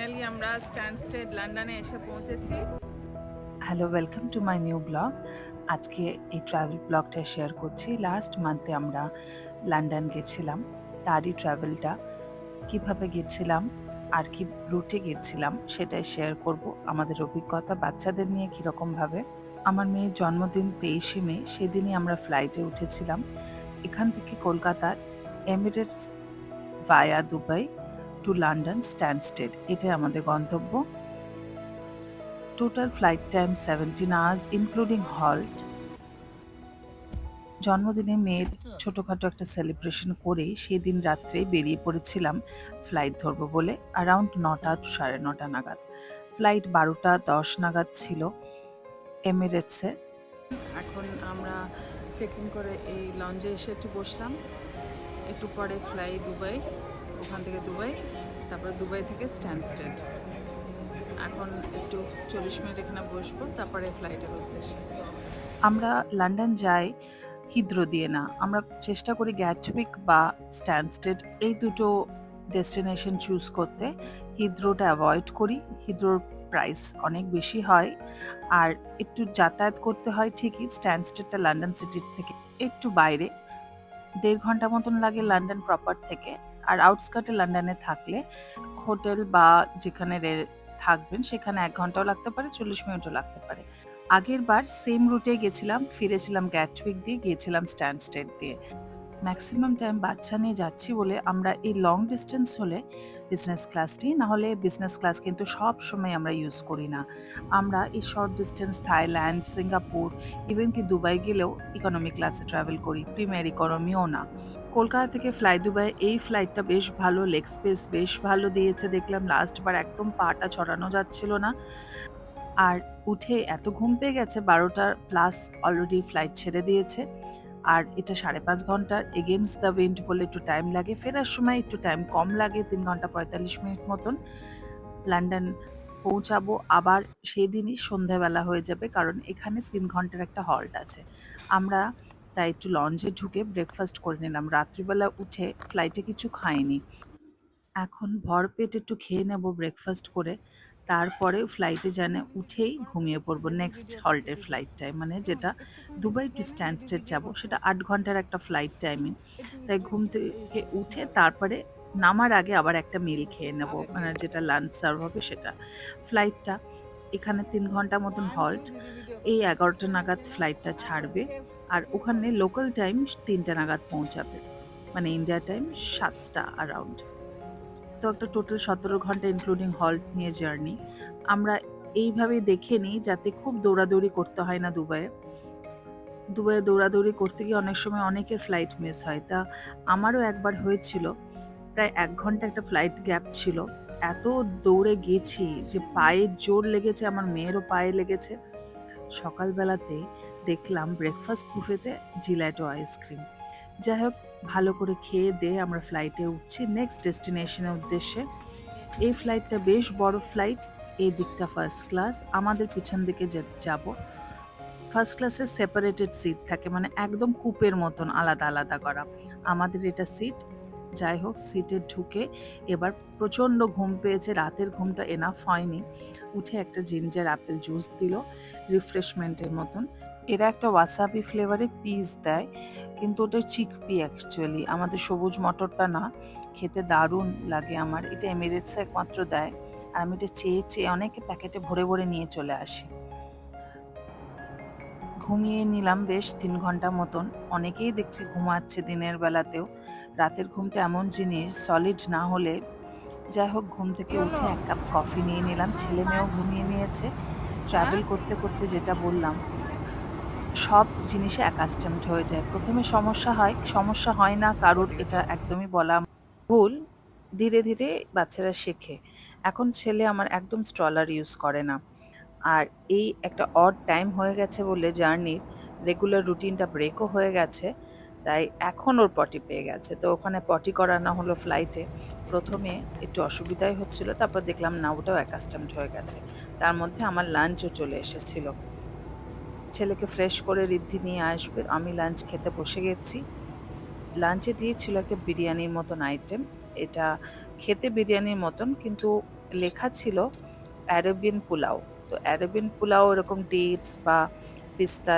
Finally আমরা স্ট্যান্ডস্টেড লন্ডনে এসে পৌঁছেছি। Hello welcome to my new blog আজকে এই ট্রাভেল ব্লগটা শেয়ার করছি। লাস্ট মান্থে আমরা লন্ডন গেছিলাম, তারই ট্রাভেলটা কীভাবে গেছিলাম, আর কি রুটে গেছিলাম, সেটাই শেয়ার করব। আমাদের অভিজ্ঞতা বাচ্চাদের নিয়ে কীরকমভাবে। আমার মেয়ের জন্মদিন তেইশে মে, সেদিনই আমরা ফ্লাইটে উঠেছিলাম। এখান থেকে কলকাতার Emirates via Dubai to London Stansted, এটাই আমাদের গন্তব্য। Total flight time seventeen hours including halt জন্মদিনে মেয়ের ছোটোখাটো একটা সেলিব্রেশন করে সেই দিন রাত্রে বেরিয়ে পড়েছিলাম ফ্লাইট ধরবো বলে অ্যারাউন্ড নটা সাড়ে নটা নাগাদ। ফ্লাইট বারোটা দশ নাগাদ ছিল এমিরেটসে এখন আমরা চেক ইন করে এই লঞ্চে এসে একটু বসলাম। একটু পরে ফ্লাই দুবাই ওখান থেকে দুবাই, তারপর দুবাই থেকে স্ট্যান্ডস্টেড এখন একটু চল্লিশ মিনিট এখানে বসবো, তারপরে ফ্লাইটের উদ্দেশ্যে। আমরা লন্ডন যাই, হিদ্রো দিয়ে না। আমরা চেষ্টা করি গ্যাটউইক বা স্ট্যান্ডস্টেড এই দুটো ডেস্টিনেশন চুজ করতে। হিদ্রোটা অ্যাভয়েড করি, হিদ্রোর প্রাইস অনেক বেশি হয়। আর একটু যাতায়াত করতে হয় ঠিকই স্ট্যান্ডস্টেডটা লন্ডন সিটির থেকে একটু বাইরে। দেড় ঘণ্টা মতন লাগে লন্ডন প্রপার থেকে। আর আউটস্কার্টে লন্ডনে থাকলে হোটেল বা যেখানে থাকবেন সেখানে এক ঘন্টাও লাগতে পারে, চল্লিশ মিনিটও লাগতে পারে। আগের বার সেম রুটে গেছিলাম, ফিরেছিলাম গ্যাটউইক দিয়ে, গিয়েছিলাম স্ট্যান্ডস্টেড দিয়ে। ম্যাক্সিমাম টাইম বাচ্চা নিয়ে যাচ্ছি বলে আমরা এই লং ডিস্টেন্স হলে বিজনেস ক্লাসটি নাহলে বিজনেস ক্লাস কিন্তু সব সময় আমরা ইউজ করি না। আমরা এই short distance Thailand Singapore even কি দুবাই গেলেও ইকোনমি ক্লাসে ট্রাভেল করি প্রিমিয়ার ইকোনমিও না। কলকাতা থেকে ফ্লাই দুবাই এই ফ্লাইটটা বেশ ভালো লেগ স্পেস বেশ ভালো দিয়েছে, দেখলাম লাস্ট বার একদম পাটা ছড়ানো যাচ্ছিল না। আর উঠে এত ঘুম পেয়ে গেছে বারোটার প্লাস অলরেডি ফ্লাইট ছেড়ে দিয়েছে। আর এটা সাড়ে পাঁচ ঘণ্টার এগেনস্ট দ্য উইন্ড বলে একটু টাইম লাগে। ফেরার সময় একটু টাইম কম লাগে, তিন ঘণ্টা পঁয়তাল্লিশ মিনিট মতন। লন্ডন পৌঁছাবো। আবার সেই দিনই সন্ধ্যাবেলা হয়ে যাবে কারণ এখানে তিন ঘণ্টার একটা হল্ট আছে। আমরা তাই একটু লঞ্চে ঢুকে ব্রেকফাস্ট করে নিলাম। রাত্রিবেলা উঠে ফ্লাইটে কিছু খাইনি। এখন ভর পেট একটু খেয়ে নেব ব্রেকফাস্ট করে। তারপরে ফ্লাইটে জানে উঠেই ঘুমিয়ে পড়ব নেক্সট হল্টের ফ্লাইট টাইম মানে যেটা দুবাই টু স্ট্যান্ডস্টেড যাব, সেটা আট ঘণ্টার একটা ফ্লাইট টাইমিং তাই ঘুম থেকে উঠে তারপরে নামার আগে আবার একটা মিল খেয়ে নেব মানে যেটা লাঞ্চ সার্ভ হবে সেটা। ফ্লাইটটা এখানে তিন ঘণ্টা মতন হল্ট এই এগারোটা নাগাদ ফ্লাইটটা ছাড়বে, আর ওখানে লোকাল টাইম তিনটা নাগাদ পৌঁছাবে মানে ইন্ডিয়া টাইম সাতটা অ্যারাউন্ড তো একটা টোটাল সতেরো ঘণ্টা ইনক্লুডিং হল্ট নিয়ে জার্নি আমরা এইভাবে দেখে নিই যাতে খুব দৌড়াদৌড়ি করতে হয় না দুবাইয়ে। দুবাইয়ে দৌড়াদৌড়ি করতে গিয়ে অনেক সময় অনেকের ফ্লাইট মিস হয়। তা আমারও একবার হয়েছিল, প্রায় এক ঘণ্টা একটা ফ্লাইট গ্যাপ ছিল। এত দৌড়ে গেছি যে পায়ে জোর লেগেছে, আমার মেয়েরও পায়ে লেগেছে। সকালবেলাতে দেখলাম ব্রেকফাস্ট বুফেতে জিল্যাটো আইসক্রিম যাই হোক ভালো করে খেয়ে দিয়ে আমরা ফ্লাইটে উঠছি। নেক্সট ডেস্টিনেশনের উদ্দেশ্যে, এই ফ্লাইটটা বেশ বড় ফ্লাইট এই দিকটা ফার্স্ট ক্লাস আমাদের পিছন দিকে যাব ফার্স্ট ক্লাসে সেপারেটেড সিট থাকে মানে একদম কূপের মতন আলাদা আলাদা করা। আমাদের এটা সিট যাই হোক সিটে ঢুকে এবার প্রচণ্ড ঘুম পেয়েছে, রাতের ঘুমটা এনাফ হয়নি। উঠে একটা জিঞ্জার অ্যাপেল জুস দিল রিফ্রেশমেন্টের মতন। এরা একটা ওয়াসাবি ফ্লেভারে পিস দেয়, কিন্তু ওটা চিকপি অ্যাকচুয়ালি আমাদের সবুজ মটরটা না, খেতে দারুণ লাগে আমার। এটা এমিরেটস একমাত্র দেয়, আর আমি এটা চেয়ে চেয়ে অনেকে প্যাকেটে ভরে ভরে নিয়ে চলে আসি। ঘুমিয়ে নিলাম বেশ তিন ঘণ্টা মতন। অনেকেই দেখছি ঘুমাচ্ছে দিনের বেলাতেও। রাতের ঘুমটা এমন জিনিস সলিড না হলে। যাই হোক, ঘুম থেকে উঠে এক কাপ কফি নিয়ে নিলাম। ছেলে মেয়েও ঘুমিয়ে নিয়েছে। ট্রাভেল করতে করতে যেটা বললাম সব জিনিসে অ্যাকাস্টেমড হয়ে যায়। প্রথমে সমস্যা হয় সমস্যা হয় না কারোর, এটা একদমই বলা ভুল। ধীরে ধীরে বাচ্চারা শেখে। এখন ছেলে আমার একদম স্ট্রলার ইউজ করে না। আর এই একটা অড টাইম হয়ে গেছে বলে জার্নির রেগুলার রুটিনটা ব্রেকও হয়ে গেছে। তাই এখন ওর পটি পেয়ে গেছে। তো ওখানে পটি করানো হলো ফ্লাইটে প্রথমে একটু অসুবিধাই হচ্ছিল, তারপর দেখলাম না, ওটাও অ্যাকাস্টেমড হয়ে গেছে। তার মধ্যে আমার লাঞ্চও চলে এসেছিল। ছেলেকে ফ্রেশ করে রিদ্ধি নিয়ে আসবে। আমি লাঞ্চ খেতে বসে গেছি। লাঞ্চে দিয়েছিল একটা বিরিয়ানির মতন আইটেম এটা খেতে বিরিয়ানির মতন, কিন্তু লেখা ছিল অ্যারেবিয়ান পোলাও। তো অ্যারেবিয়ান পোলাও এরকম ডেটস বা পিস্তা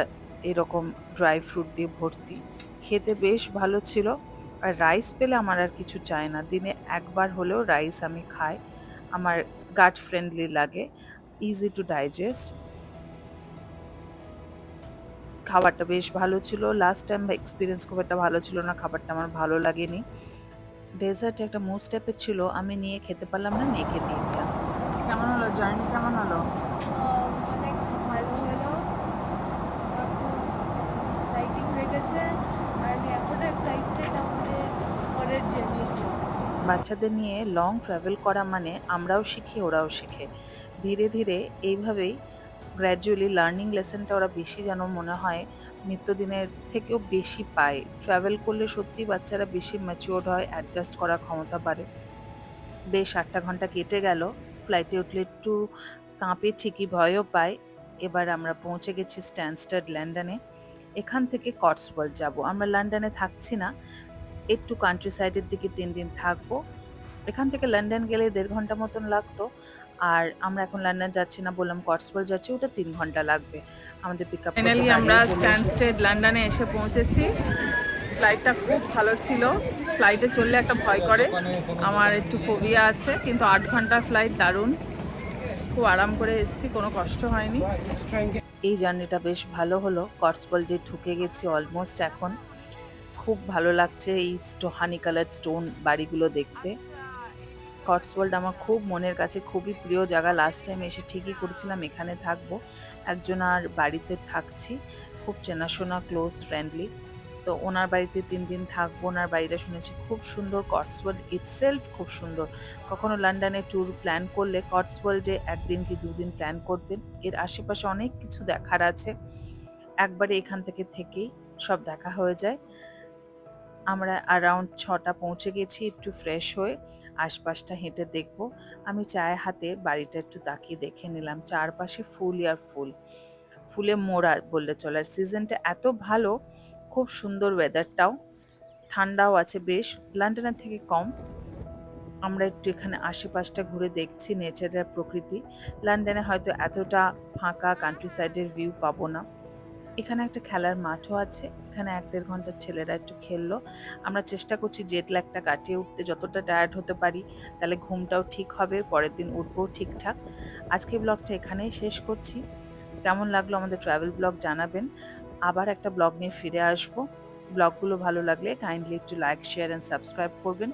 এরকম ড্রাই ফ্রুট দিয়ে ভর্তি। খেতে বেশ ভালো ছিল। আর রাইস পেলে আমার আর কিছু চাই না। দিনে একবার হলেও রাইস আমি খাই। আমার গাট ফ্রেন্ডলি লাগে। ইজি টু ডাইজেস্ট খাবারটা বেশ ভালো ছিল। লাস্ট টাইম এক্সপিরিয়েন্স খুব একটা ভালো ছিল না খাবারটা আমার ভালো লাগেনি। ডেজার্ট একটা মুস টাইপের ছিল আমি নিয়ে খেতে পারলাম না মেয়েকে দিয়ে দিলাম। কেমন হলো? জার্নি কেমন হলো? বাচ্চাদের নিয়ে লং ট্রাভেল করা মানে আমরাও শিখি ওরাও শেখে। ধীরে ধীরে এইভাবেই গ্র্যাজুয়ালি লার্নিং লেসনটা ওরা বেশি যেন মনে হয় নিত্যদিনের থেকেও বেশি পায়। ট্রাভেল করলে সত্যি বাচ্চারা বেশি ম্যাচিওর হয় অ্যাডজাস্ট করার ক্ষমতা বাড়ে। বেশ আটটা ঘণ্টা কেটে গেল ফ্লাইটে উঠলে একটু কাঁপে ঠিকই ভয়ও পায়। এবার আমরা পৌঁছে গেছি স্ট্যান্ডস্টার্ড লন্ডনে এখান থেকে কটসওয়াল যাব। আমরা লন্ডনে থাকছি না, একটু কান্ট্রি সাইডের দিকে তিন দিন থাকব। এখান থেকে লন্ডন গেলে দেড় ঘণ্টা মতন লাগতো। আর আমরা এখন লন্ডন যাচ্ছি না বললাম কটসওয়াল যাচ্ছি ওটা তিন ঘণ্টা লাগবে। আমাদের পিক আপ ফাইনালি আমরা স্ট্যান্ডস্টেড লন্ডনে এসে পৌঁছেছি। ফ্লাইটটা খুব ভালো ছিল। ফ্লাইটে চললে একটা ভয় করে। আমার একটু ফোবিয়া আছে কিন্তু আট ঘণ্টার ফ্লাইট দারুণ। খুব আরাম করে এসেছি কোনো কষ্ট হয়নি। এই জার্নিটা বেশ ভালো হলো। কটসওয়াল্ডে ঢুকে গেছি অলমোস্ট এখন। খুব ভালো লাগছে এই হানি কালার স্টোন বাড়িগুলো দেখতে। কটসওয়াল্ড আমার খুব মনের কাছে খুবই প্রিয় জায়গা। লাস্ট টাইম এসে ঠিকই করেছিলাম, এখানে থাকব। একজন আর বাড়িতে থাকছি, খুব চেনাশোনা ক্লোজ ফ্রেন্ডলি তো ওনার বাড়িতে তিন দিন থাকব, ওনার বাড়িটা শুনেছি খুব সুন্দর। কটসওয়ার্ল্ড ইটসেলফ খুব সুন্দর। কখনো লন্ডনে ট্যুর প্ল্যান করলে কটসওয়ার্ল্ডে একদিন কি দুদিন প্ল্যান করবেন, এর আশেপাশে অনেক কিছু দেখার আছে। একবারে এখান থেকে থেকেই সব দেখা হয়ে যায়। আমরা অ্যারাউন্ড ছটা পৌঁছে গেছি একটু ফ্রেশ হয়ে। আশপাশটা হেঁটে দেখব। আমি চায়ের হাতে বাড়িটা একটু তাকিয়ে দেখে নিলাম, চারপাশে ফুল আর ফুল। ফুলে মোড়া বললে চলে। আর সিজনটা এত ভালো, খুব সুন্দর ওয়েদারটাও ঠান্ডাও আছে বেশ, লন্ডনের থেকে কম। আমরা একটু এখানে আশেপাশটা ঘুরে দেখছি নেচারের প্রকৃতি। লন্ডনে হয়তো এতটা ফাঁকা কান্ট্রি সাইডের ভিউ পাবো না। এখানে একটা খেলার মাঠও আছে। এখানে এক দেড় ঘণ্টার ছেলেরা একটু খেললো। আমরা চেষ্টা করছি জেট ল্যাগটা কাটিয়ে উঠতে, যতটা টায়ার্ড হতে পারি, তাহলে ঘুমটাও ঠিক হবে, পরের দিন উঠবো ঠিকঠাক। আজকে ব্লগটা এখানেই শেষ করছি। কেমন লাগল আমাদের ট্রাভেল ব্লগ জানাবেন। আবার একটা ব্লগ নিয়ে ফিরে আসব। ব্লগগুলো ভালো লাগলে কাইন্ডলি একটু লাইক শেয়ার অ্যান্ড সাবস্ক্রাইব করবেন।